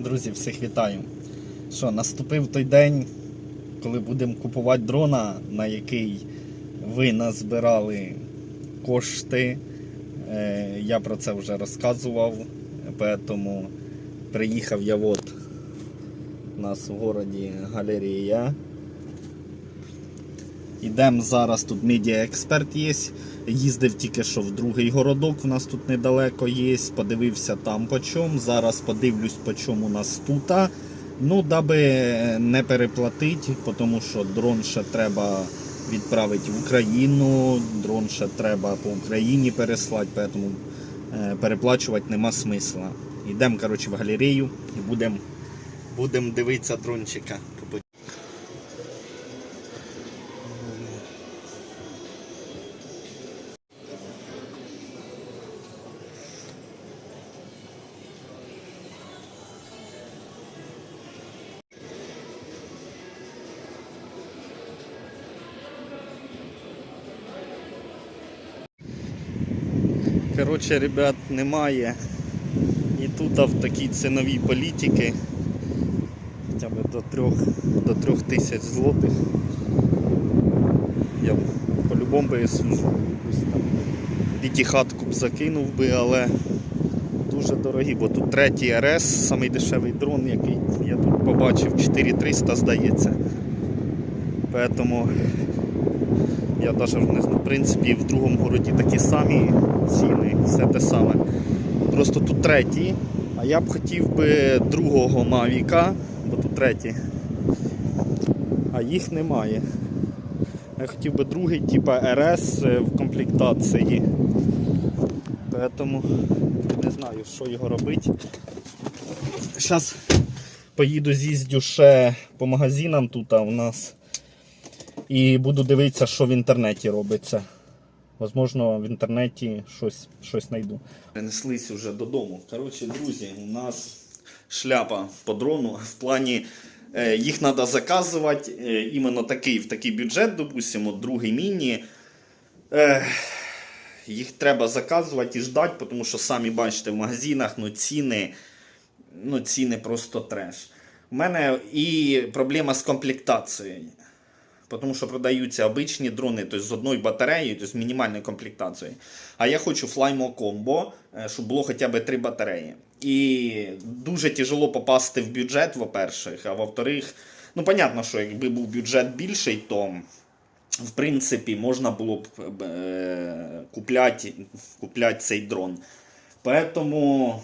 Друзі, всіх вітаю. Що, наступив той день, коли будемо купувати дрона, на який ви назбирали кошти. Е, Я про це вже розказував, тому приїхав я от у нас в городі галерея. Ідемо зараз тут медіа експерт є. Їздив тільки що в другий городок, у нас тут недалеко є. Подивився там по чому. Зараз подивлюсь, по чому у нас тут. Ну, даби не переплатити, тому що дрон ще треба відправити в Україну, дрон ще треба по Україні переслати, тому е, переплачувати нема смисла. Йдемо коротше, в галерею і будемо будем дивитися дрончика. Коротше, ребят, немає і тут в такій ціновій політики хоча б до трьох, до трьох тисяч злотих. Я б по-любому би якусь п'ятихатку б закинув би, але дуже дорогі, бо тут третій РС, самий дешевий дрон, який я тут побачив, 4300 здається. Поэтому я навіть в принципі, в другому городі такі самі ціни, все те саме. Просто тут третій. А я б хотів би другого Мавіка, бо тут третій. А їх немає. Я хотів би другий, типа РС е, в комплектації. Поэтому не знаю, що його робити. Зараз поїду з'їздю ще по магазинам тут а у нас. І буду дивитися, що в інтернеті робиться. Возможно, в інтернеті щось, щось знайду. Перенеслись вже додому. Коротше, друзі, у нас шляпа по дрону. В плані е, їх треба заказувати. Е, іменно такий, в такий бюджет, допустимо, другий міні. Е, їх треба заказувати і ждати, тому що самі бачите, в магазинах ну, ціни, ну, ціни просто треш. У мене і проблема з комплектацією. Тому що продаються обичні дрони тобто з одною батареєю, тобто з мінімальною комплектацією. А я хочу Flymo Combo, е, щоб було хоча б три батареї. І дуже тяжело попасти в бюджет, во-перше, а во-вторых, ну, понятно, що якби був бюджет більший, то в принципі можна було б е, купляти, купляти цей дрон. Поэтому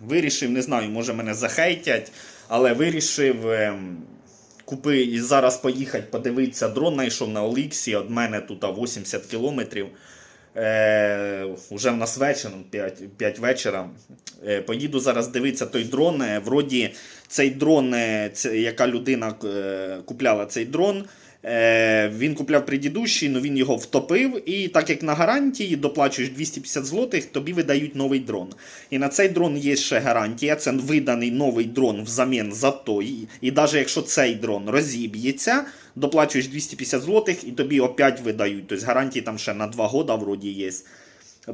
вирішив, не знаю, може мене захейтять, але вирішив. ем, Купи і зараз поїхати подивитися дрон, знайшов на Оліксі, від мене тут 80 кілометрів. Е, Уже в нас вечір, 5, 5 вечора. Е, поїду зараз дивитися той дрон. Е, Вроді цей дрон, е, це, яка людина е, купляла цей дрон. Е, він купляв предыдущий, але він його втопив. І так як на гарантії доплачуєш 250 злотих, тобі видають новий дрон. І на цей дрон є ще гарантія. Це виданий новий дрон взамін за той. І навіть якщо цей дрон розіб'ється, доплачуєш 250 злотих і тобі опять видають. Тобто гарантії там ще на 2 года вроді є.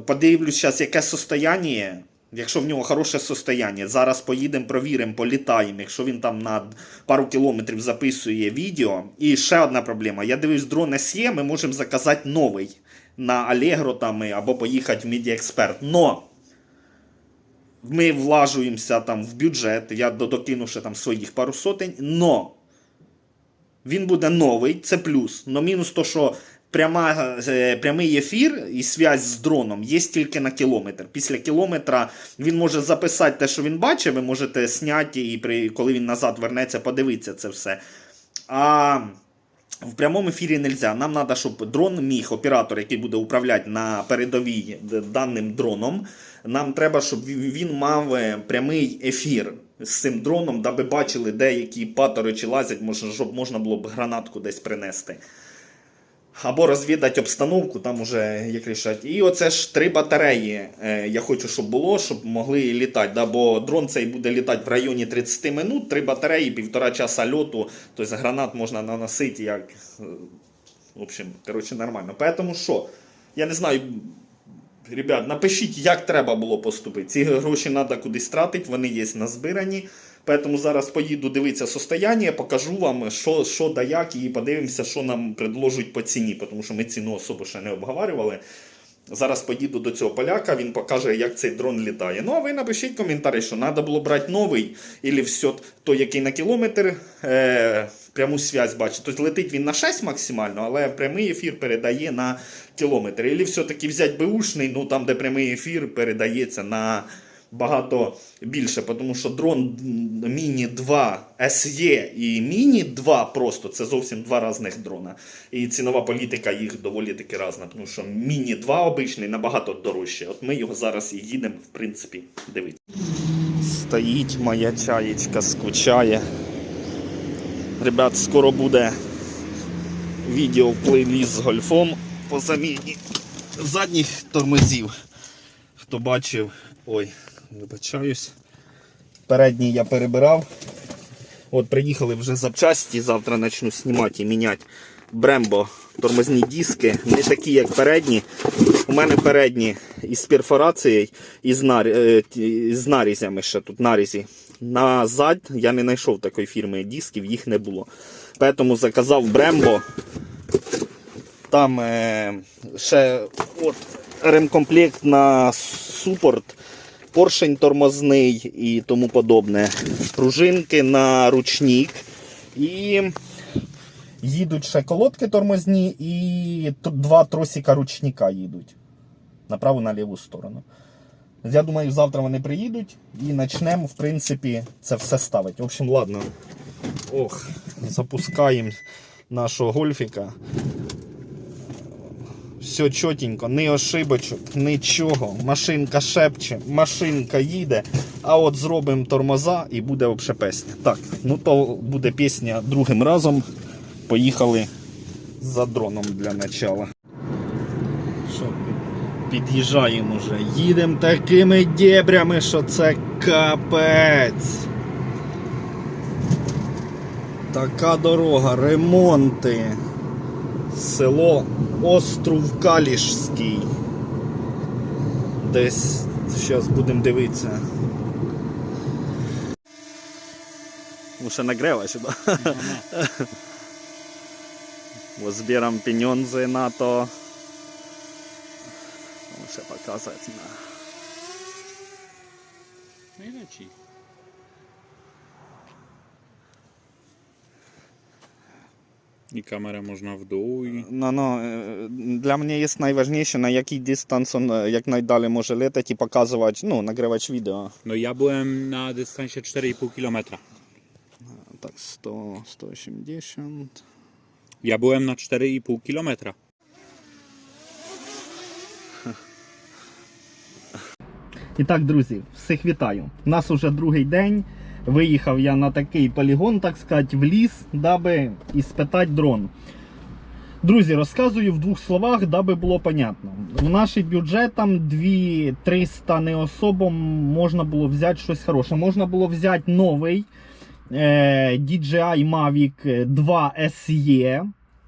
Подивлюсь яке состояние. Якщо в нього хороше состояние, зараз поїдемо, провіримо, політаємо. Якщо він там на пару кілометрів записує відео. І ще одна проблема. Я дивлюсь, дрон SE, ми можемо заказати новий на Allegro там, або поїхати в Expert. Но ми влажуємося там в бюджет, я до- докину ще там своїх пару сотень, но він буде новий, це плюс. Но мінус то, що пряма, е, прямий ефір і зв'язь з дроном є тільки на кілометр. Після кілометра він може записати те, що він бачить, ви можете зняти і при, коли він назад вернеться, подивитися це все. А в прямому ефірі не можна. Нам треба, щоб дрон міг, оператор, який буде управляти на передовій даним дроном. Нам треба, щоб він- мав е, прямий ефір з цим дроном, даби бачили, де які паторичі лазять, щоб можна було б гранатку десь принести. Або розвідати обстановку, там уже як рішать. І оце ж три батареї. е, Я хочу, щоб було, щоб могли літати. Да? Бо дрон цей буде літати в районі 30 минут, три батареї, півтора часа льоту. Тобто гранат можна наносити як. В общем, коротше, нормально. Поэтому що? Я не знаю. Ребят, напишіть, як треба було поступити. Ці гроші треба кудись тратити, вони є назбирані. Тому зараз поїду дивитися состояння, покажу вам, що, що да як, і подивимося, що нам предложать по ціні, тому що ми ціну особо ще не обговорювали. Зараз поїду до цього поляка, він покаже, як цей дрон літає. Ну а ви напишіть коментарі, що треба було брати новий, або все, той, який на кілометр, е, пряму связь бачить. Тобто летить він на 6 максимально, але прямий ефір передає на кілометр. Або все-таки взяти беушний, ну там, де прямий ефір передається на багато більше, тому що дрон Міні 2 SE і Міні 2 просто це зовсім два різних дрона. І цінова політика їх доволі таки різна, тому що Міні 2 обичний набагато дорожче. От ми його зараз і їдемо, в принципі, дивитися. Стоїть моя чаєчка, скучає. Ребят, скоро буде відео в плейліст з гольфом по заміні задніх тормозів. Хто бачив, ой, вибачаюсь. Передній я перебирав. От приїхали вже запчасті, завтра почну знімати і міняти. Брембо тормозні диски, не такі, як передні. У мене передні із перфорацією і е, з нарізями ще тут нарізі. Назад я не знайшов такої фірми дисків, їх не було. Тому заказав Брембо. Там е, ще от, ремкомплект на супорт, поршень тормозний і тому подобне. Пружинки на ручник. І їдуть ще колодки тормозні і два тросика ручника їдуть. На праву на ліву сторону. Я думаю, завтра вони приїдуть і почнемо, в принципі, це все ставити. В общем, ладно. Ох, запускаємо нашого гольфіка. Все чотенько, ні ошибочок, нічого. Машинка шепче, машинка їде. А от зробимо тормоза і буде взагалі пісня. Так, ну то буде пісня другим разом. Поїхали за дроном для начала. Що, під'їжджаємо вже. Їдемо такими дебрями, що це капець. Така дорога, ремонти. Село Остров Калішський. Десь зараз будемо дивитися. Muszę nagrywać chyba. Bo zbieram pieniądze na to. Muszę pokazać na. i leci. I kamerę można w dół i... No, no, e, dla mnie jest najważniejsze na jaki dystans on e, jak najdalej może latać i pokazywać, no, nagrywać wideo. No ja byłem na dystansie 4,5 km. Tak, 100, 180. Ja byłem na 4,5 km. І так, друзі, всіх вітаю. У нас уже другий день. Виїхав я на такий полігон, так сказати, в ліс, даби іспитати дрон. Друзі, розказую в двох словах, даби було понятно. У наш бюджет там 2-300 не особам можна було взяти щось хороше. Можна було взяти новий е, DJI Mavic 2 SE.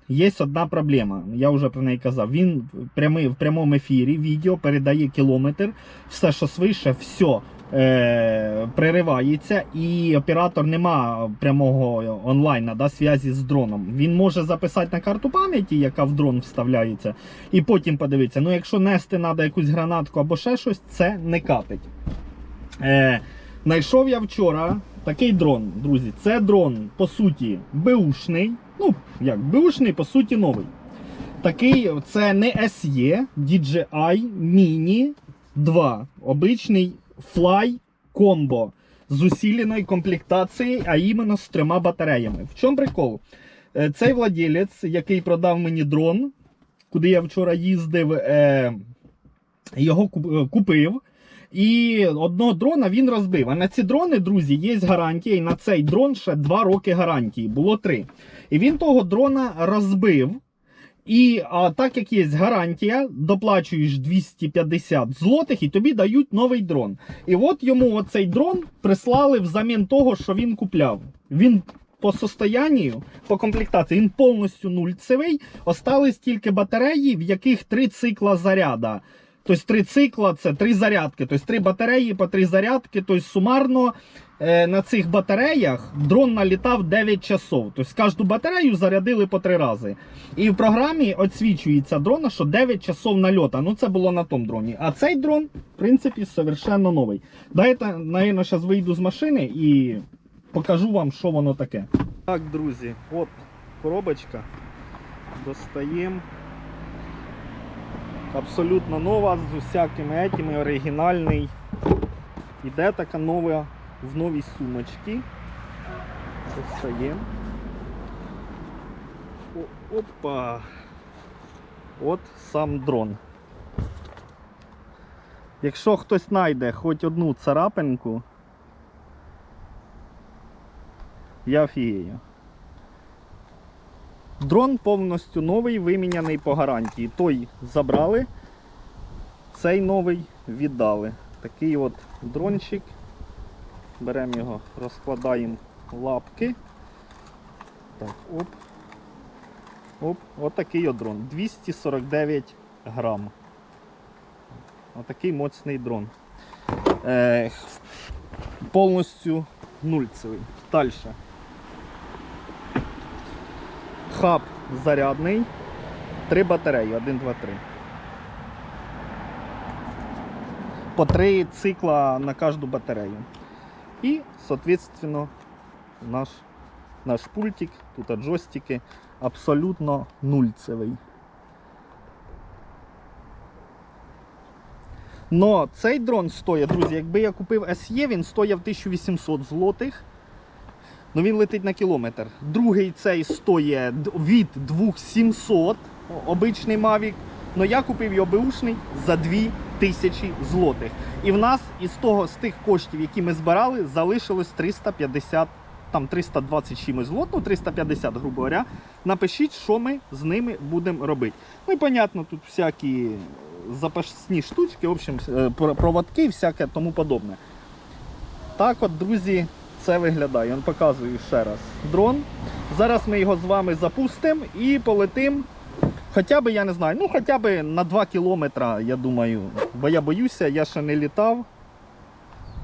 Є одна проблема, я вже про неї казав. Він прямий, в прямому ефірі відео передає кілометр, все, що свише, все е, переривається, і оператор нема прямого онлайна да, зв'язі з дроном. Він може записати на карту пам'яті, яка в дрон вставляється, і потім подивитися. Ну, якщо нести треба якусь гранатку або ще щось, це не капить. Е, Найшов я вчора такий дрон, друзі. Це дрон, по суті, беушний. Ну, як, беушний, по суті, новий. Такий, це не SE, DJI Mini 2. Обичний Fly Combo з усиленою комплектацією, а іменно з трьома батареями. В чому прикол? Е, Цей владелець, який продав мені дрон, куди я вчора їздив, е, його е, купив. І одного дрона він розбив. А на ці дрони, друзі, є гарантія. І на цей дрон ще 2 роки гарантії. Було 3. І він того дрона розбив. І а, так як є гарантія, доплачуєш 250 злотих і тобі дають новий дрон. І от йому оцей дрон прислали взамін того, що він купляв. Він по состоянню, по комплектації, він повністю нульцевий. Остались тільки батареї, в яких три цикла заряда. Тобто три цикла це три зарядки. Тобто три батареї по три зарядки. Тобто сумарно на цих батареях дрон налітав 9 часов. Тобто кожну батарею зарядили по три рази. І в програмі відсвічується дрона, що 9 часов нальота. Ну це було на тому дроні. А цей дрон, в принципі, совершенно новий. Дайте, наверное, зараз вийду з машини і покажу вам, що воно таке. Так, друзі, от коробочка. Достаємо. Абсолютно нова, з усякими етими, оригінальний. Іде така нова в новій сумочці. Достаємо. Опа. От сам дрон. Якщо хтось знайде хоч одну царапинку, я офігею. Дрон повністю новий, виміняний по гарантії. Той забрали, цей новий віддали. Такий от дрончик. Беремо його, розкладаємо лапки. Так, оп. Оп, отакий от дрон. 249 грам. Отакий моцний дрон. Е, повністю нульцевий. Далі. Хаб зарядний. Три батареї. 1, 2, 3. По три цикла на кожну батарею. І, соответственно, наш, наш пультик, тут джойстики, абсолютно нульцевий. Но цей дрон стоїть, друзі, якби я купив SE, він стояв 1800 злотих. Ну він летить на кілометр. Другий цей стоїть від 2700, обичний Mavic. Но я купив його беушний за 2000 злотих. І в нас із того, з тих коштів, які ми збирали, залишилось 350, там 320 чимось злот, ну 350, грубо говоря. Напишіть, що ми з ними будемо робити. Ну і понятно, тут всякі запасні штучки, в общем, е, проводки і всяке тому подобне. Так от, друзі, це виглядає. Я показую ще раз дрон. Зараз ми його з вами запустимо і полетим. Хоча б, я не знаю, ну хоча б на 2 кілометра, я думаю. Бо я боюся, я ще не літав.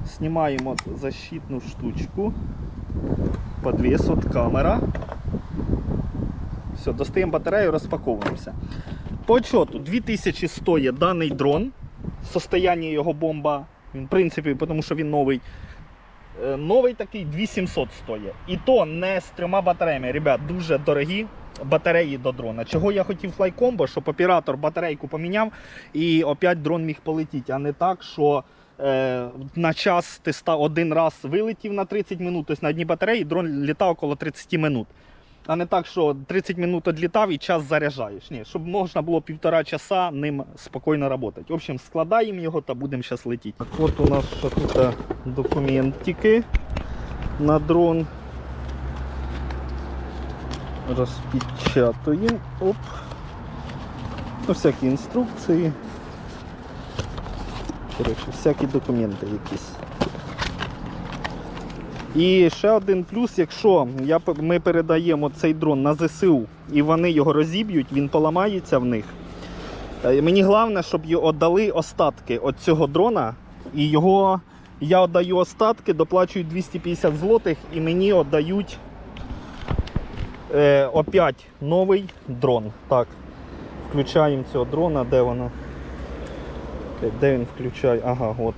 Знімаємо защитну штучку. Подвес, от камера. Все, достаємо батарею, розпаковуємося. По чоту 2000 стоїть даний дрон. Состояння його бомба. В принципі, тому що він новий. Е, Новий такий 2700 стоїть. І то не з трьома батареями. Ребят, дуже дорогі батареї до дрона. Чого я хотів флайкомбо, щоб оператор батарейку поміняв і опять дрон міг полетіти, а не так, що е, на час ти один раз вилетів на 30 минут, тобто на одній батареї дрон літав около 30 минут. А не так, що 30 минут відлітав і час заряджаєш. Ні, щоб можна було півтора часа ним спокійно працювати. В общем, складаємо його та будемо зараз летіти. Так, от у нас тут е, документики на дрон. Розпечатуємо. Оп. Ну, всякі інструкції. Коротше, всякі документи якісь. І ще один плюс, якщо я, ми передаємо цей дрон на ЗСУ і вони його розіб'ють, він поламається в них. Е, Мені головне, щоб його дали остатки від цього дрона. І його я віддаю остатки, доплачую 250 злотих і мені віддають е, опять новий дрон. Так, включаємо цього дрона, де воно? Е, Де він включає? Ага, от.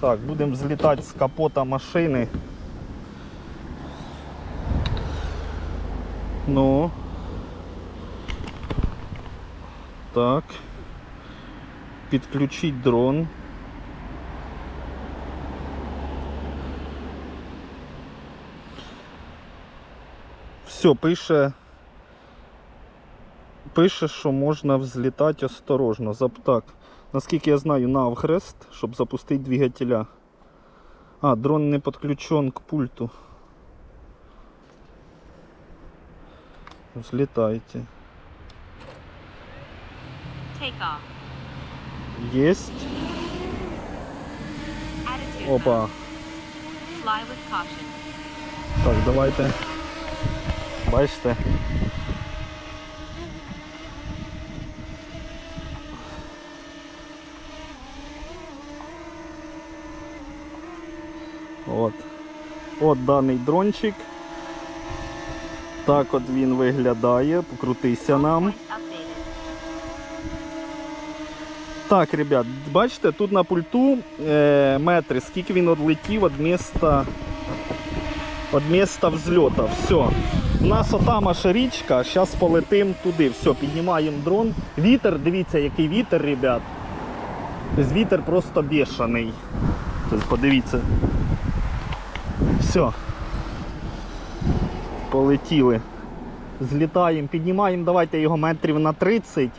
Так, будемо злітати з капота машини. Ну. Так. Підключить дрон. Все, пише. Пише, що можна взлітати осторожно. Так. Наскільки я знаю, навхрест, щоб запустити двигателя. А, дрон не підключен к пульту. Взлетайте. Take off. Есть. Attitude. Опа. Fly with caution. Так, давайте бачите? От От даний дрончик. Так от він виглядає, покрутися нам. Так, ребят, бачите, тут на пульту е, метри, скільки він відлетів від міста від міста взльота. Все. У нас отам аж річка, зараз полетим туди. Все, піднімаємо дрон. Вітер, дивіться, який вітер, ребят. Тобто Вітер просто бешений. Тобто, подивіться. Все. Полетіли. Злітаємо, піднімаємо, давайте його метрів на 30.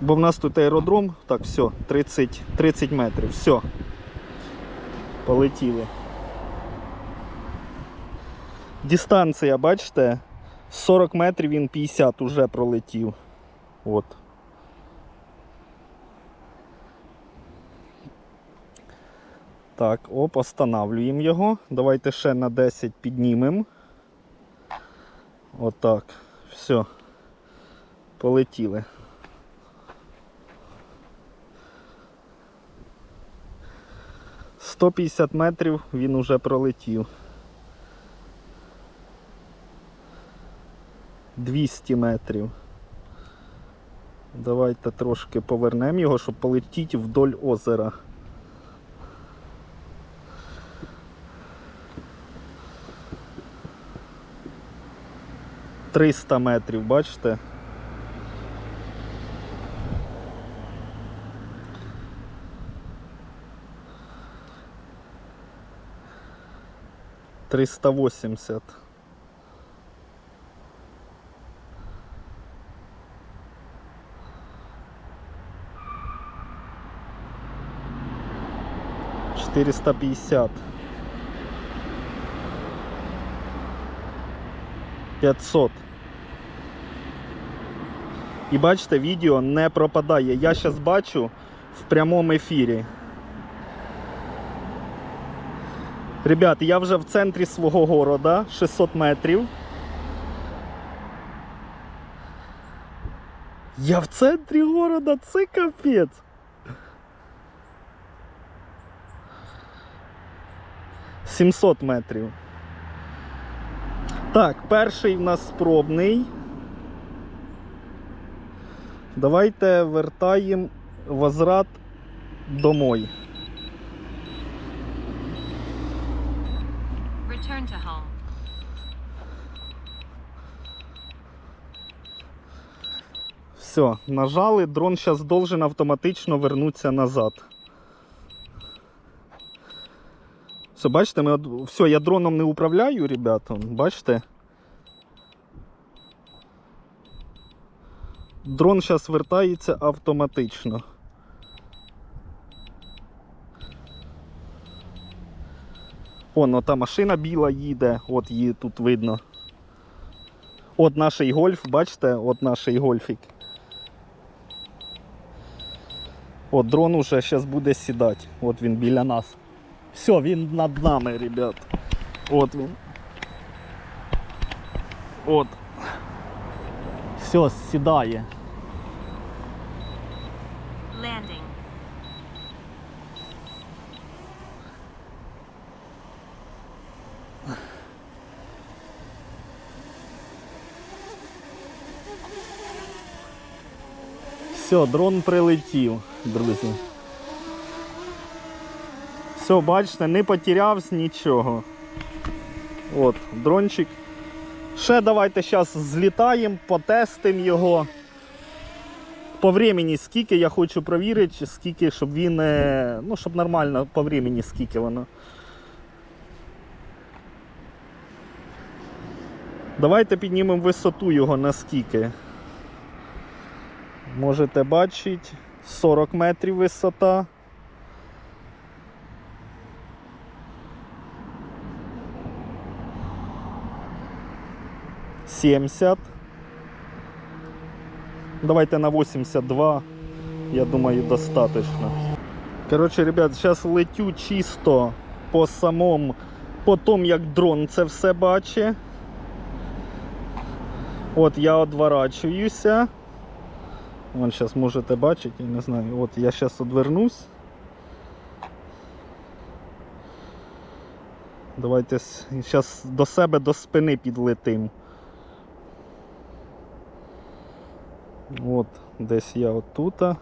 Бо в нас тут аеродром, так, все, 30, 30 метрів, все. Полетіли. Дистанція, бачите, 40 метрів він 50 уже пролетів. От. Так, оп, останавлюємо його. Давайте ще на 10 піднімемо. Отак. Все. Полетіли. Сто п'ятдесят метрів він уже пролетів. 200 метрів. Давайте трошки повернемо його, щоб полетіти вдоль озера. Триста метрів, бачите? Триста вісімдесят. 450 500 І бачите, відео не пропадає. Я зараз бачу в прямому ефірі. Ребят, я вже в центрі свого города, 600 метрів. Я в центрі города, це капець. Сімсот метрів. Так, перший в нас спробний. Давайте вертаємо возврат домой. Return to home. Все, нажали, дрон зараз должен автоматично вернутися назад. Все, бачите, ми все, я дроном не управляю, ребята. Бачите? Дрон зараз вертається автоматично. Вон, та машина біла їде, от її тут видно. От наш гольф, бачите, от наш гольфік. От дрон уже зараз буде сідати. От він біля нас. Все, він над нами, ребят. От він. От. Все, сідає. Landing. Все, дрон прилетів, друзі. Все, бачите, не потерявся нічого. От, дрончик. Ще давайте зараз злітаємо, потестимо його. По времени скільки я хочу провірити, скільки, щоб він. е, Ну, щоб нормально по времени скільки воно. Давайте піднімемо висоту його наскільки. Можете бачити, 40 метрів висота. Сімдесят. Давайте на 82. Я думаю, достаточно. Коротше, ребят, зараз летю чисто по самому, по тому, як дрон це все бачить. От я одворачуюся. Вон зараз можете бачити, я не знаю. От я зараз одвернусь. Давайте зараз до себе до спини підлетим. От, десь я отута.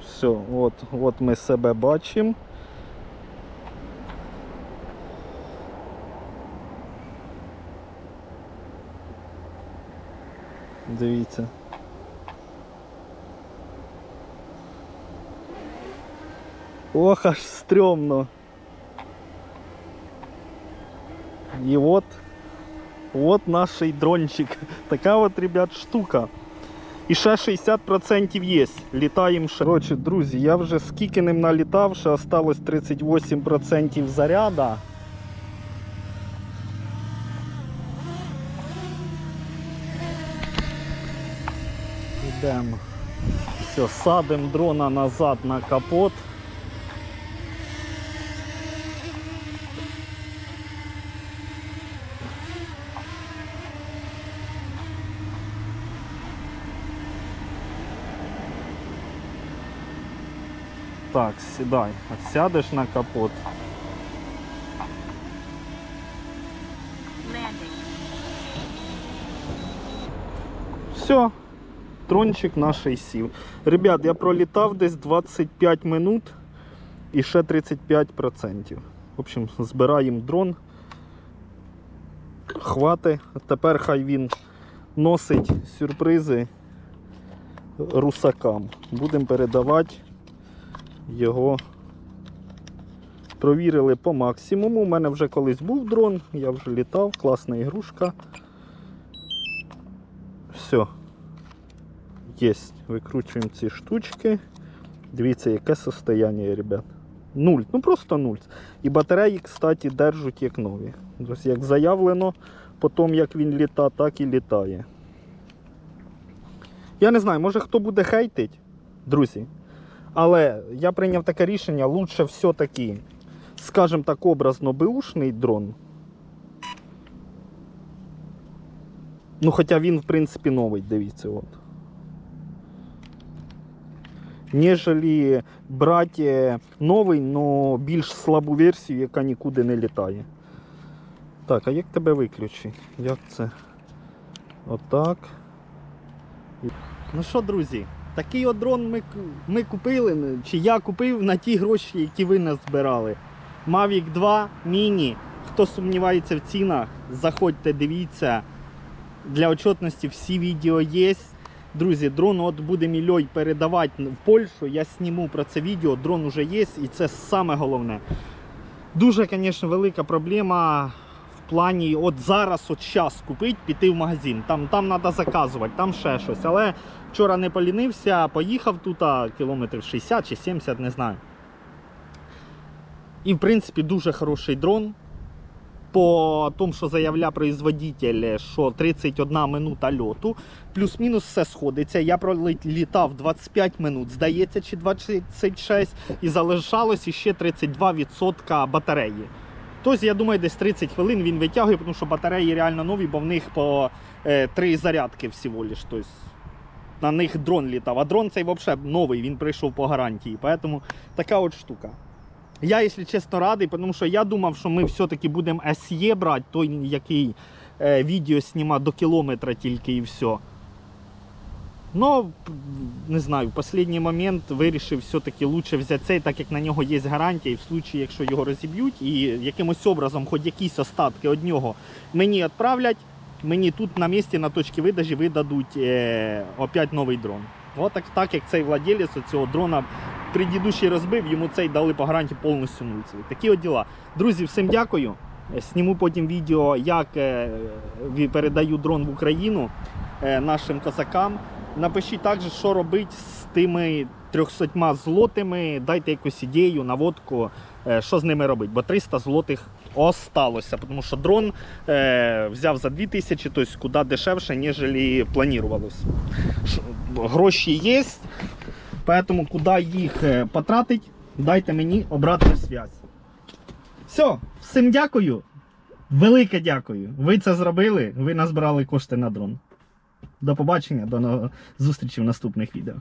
Все, от, от ми себе бачимо. Дивіться. Ох, аж стрёмно. І от, от наш дрончик. Така от, ребят, штука. І ще 60% є. Літаємо ще. Коротше, друзі, я вже скільки ним налітав, ще осталось 38% заряда. Йдемо. Все, садимо дрона назад на капот. Так, сідай. Сядеш на капот. Все, трончик наш сів. Ребят, я пролітав десь 25 минут і ще 35%. В общем, збираємо дрон. Хвати. Тепер хай він носить сюрпризи русакам. Будемо передавати його. Провірили по максимуму. У мене вже колись був дрон, я вже літав, класна ігрушка. Все. Єсть. Викручуємо ці штучки. Дивіться, яке состояние, ребят. Нуль. Ну просто нуль. І батареї, кстати, держать як нові. Тобто, як заявлено, потім як він літа, так і літає. Я не знаю, може хто буде хейтить, друзі. Але я прийняв таке рішення, лучше все-таки, скажімо так, образно беушний дрон. Ну, хоча він, в принципі, новий, дивіться, от. Нежели брати новий, но більш слабу версію, яка нікуди не літає. Так, а як тебе виключити? Як це? Отак. Ну що, друзі, такий от дрон ми, ми купили, чи я купив на ті гроші, які ви нас збирали. Mavic 2 Mini. Хто сумнівається в цінах, заходьте, дивіться. Для отчетності всі відео є. Друзі, дрон от буде мільйой передавати в Польщу. Я зніму про це відео. Дрон уже є, і це саме головне. Дуже, звісно, велика проблема в плані от зараз, от час купити, піти в магазин. Там там треба заказувати, там ще щось. Але вчора не полінився, поїхав тут кілометрів 60 чи 70, не знаю. І в принципі дуже хороший дрон. По тому, що заявляє производитель, що 31 минута льоту, плюс-мінус все сходиться. Я пролітав 25 минут, здається, чи 26, і залишалось ще 32% батареї. Тобто, я думаю, десь 30 хвилин він витягує, тому що батареї реально нові, бо в них по е, 3 зарядки всього лиш. Тобто, на них дрон літав. А дрон цей взагалі новий, він прийшов по гарантії. Тому така от штука. Я, якщо чесно, радий, тому що я думав, що ми все-таки будемо SE брати, той, який е, відео сніма до кілометра тільки і все. Ну, не знаю, в останній момент вирішив все-таки лучше взяти цей, так як на нього є гарантія, і в случаї, якщо його розіб'ють, і якимось образом, хоч якісь остатки від нього мені відправлять, мені тут на місці на точці видажі видадуть е, опять новий дрон. От так, так як цей владелець цього дрона предыдущий розбив, йому цей дали по гарантії повністю нульцевий. Такі от діла. Друзі, всім дякую. Е, Сніму потім відео, як е, передаю дрон в Україну е, нашим козакам. Напишіть також, що робити з тими 300 злотими. Дайте якусь ідею, наводку, е, що з ними робити. Бо 300 злотих осталося, тому що дрон е, взяв за 2000, тобто куди дешевше, ніж планувалось. Гроші є, Поэтому куди їх е, потратить, дайте мені обратну зв'язь. Все, всім дякую. Велике дякую. Ви це зробили, ви назбирали кошти на дрон. До побачення, до зустрічі в наступних відео.